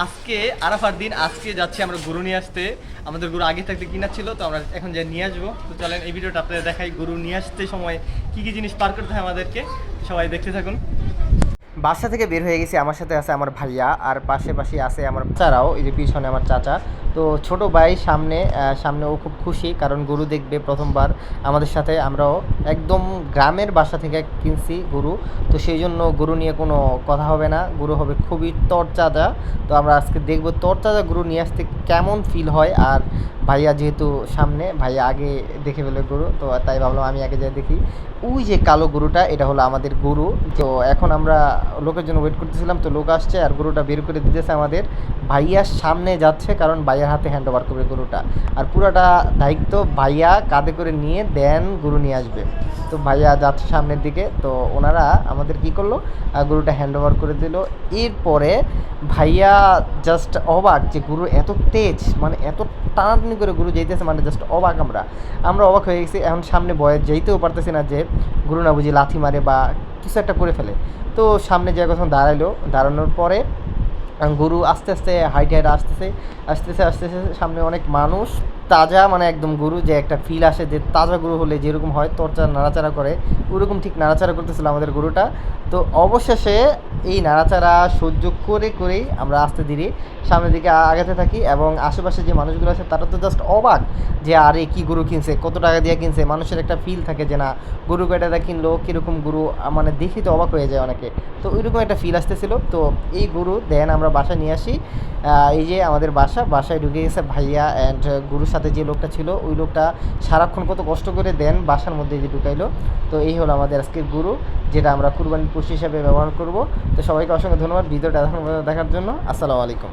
আজকে, আরাফার দিন, আজকে যাচ্ছি আমরা গরু নিয়ে আসতে। আমাদের গরু আগে থাকতে কিনা ছিল, তো আমরা এখন যাই নিয়ে আসব। তো চলেন এই ভিডিওটা আপনাদের দেখাই, গরু নিয়ে আসতে সময় কি কি জিনিস পার করতে হয় আমাদেরকে, সবাই দেখতে থাকুন। বাসা থেকে বের হয়ে গেছি, আমার সাথে আছে আমার ভাইয়া আর পাশে পাশে আছে আমার চারাও এই যে পিছনে আমার চাচা। তো ছোট ভাই সামনে সামনে ও খুব খুশি কারণ গরু দেখবে প্রথমবার আমাদের সাথে, আমরাও একদম গ্রামের বাসা থেকে কিনছি গরু। তো সেই জন্য গরু নিয়ে কোনো কথা হবে না, গরু হবে খুবই তরচাজা তো আমরা আজকে দেখব তরচাজা গরু নিয়ে আসতে কেমন ফিল হয় আর ভাইয়া যেহেতু সামনে, ভাইয়া আগে দেখে ফেলে গরু, তো তাই ভাবলাম আমি আগে যাই দেখি। ওই যে কালো গরুটা, এটা হলো আমাদের গরু। তো এখন আমরা লোকের জন্য ওয়েট করতেছিলাম, তো লোক আসছে আর গরুটা বের করে দিতেছে আমাদের। ভাইয়ার সামনে যাচ্ছে কারণ ভাইয়ার হাতে হ্যান্ড ওভার করবে গরুটা। আর পুরোটা দায়িত্ব ভাইয়া কাঁধে করে নিয়ে দেন গরু নিয়ে আসবে। তো ভাইয়া যাচ্ছে সামনের দিকে, তো ওনারা আমাদের কি করল? গরুটা হ্যান্ড ওভার করে দিল। এরপরে ভাইয়া জাস্ট অবাক যে গরু এত তেজ মানে এত টানাটানি করে গরু যাইতেছে মানে জাস্ট অবাক আমরা। আমরা অবাক হয়ে গেছি, এখন সামনে বয়ে যাইতেও পারতেছি না যে গুরু না বুঝি লাথি মারে বা কিছু একটা করে ফেলে। তো সামনে যে কখন দাঁড়াইলো, দাঁড়ানোর পরে গরু আস্তে আস্তে হাইট হাইট আসতেছে আসতেছে আসতেছে, সামনে অনেক মানুষ, তাজা মানে একদম গরু যে একটা ফিল আসে যে তাজা গরু হলে যেরকম হয়, তরচা নাড়াচাড়া করে, ওরকম ঠিক নাড়াচাড়া করতেছিল আমাদের গরুটা। তো অবশেষে এই নাড়াচাড়া সহ্য করে করেই আমরা আস্তে ধীরে সামনের দিকে আগাতে থাকি এবং আশেপাশে যে মানুষগুলো আছে তারা তো জাস্ট অবাক যে আরে কি গরু কিনছে, কত টাকা দিয়ে কিনছে। মানুষের একটা ফিল থাকে যে না, গরু কয়টা কিনলো, কীরকম গরু মানে দেখি তো অবাক হয়ে যায় অনেকে। তো ওইরকম একটা ফিল আসতেছিল। তো এই গরু দেন আমরা বাসা নিয়ে আসি। এই যে আমাদের বাসা, বাসায় ঢুকে গেছে ভাইয়া অ্যান্ড গরুর সাথে যে লোকটা ছিল, ওই লোকটা সারাক্ষণ কত কষ্ট করে দেন বাসার মধ্যে যে ঢুকাইলো। তো এই হলো আমাদের আজকের গরু। যেটা আমরা কুরবানির পশু হিসাবে ব্যবহার করব। তো সবাইকে অসংখ্য ধন্যবাদ ভিডিওটা দেখার জন্য। আসসালামু আলাইকুম।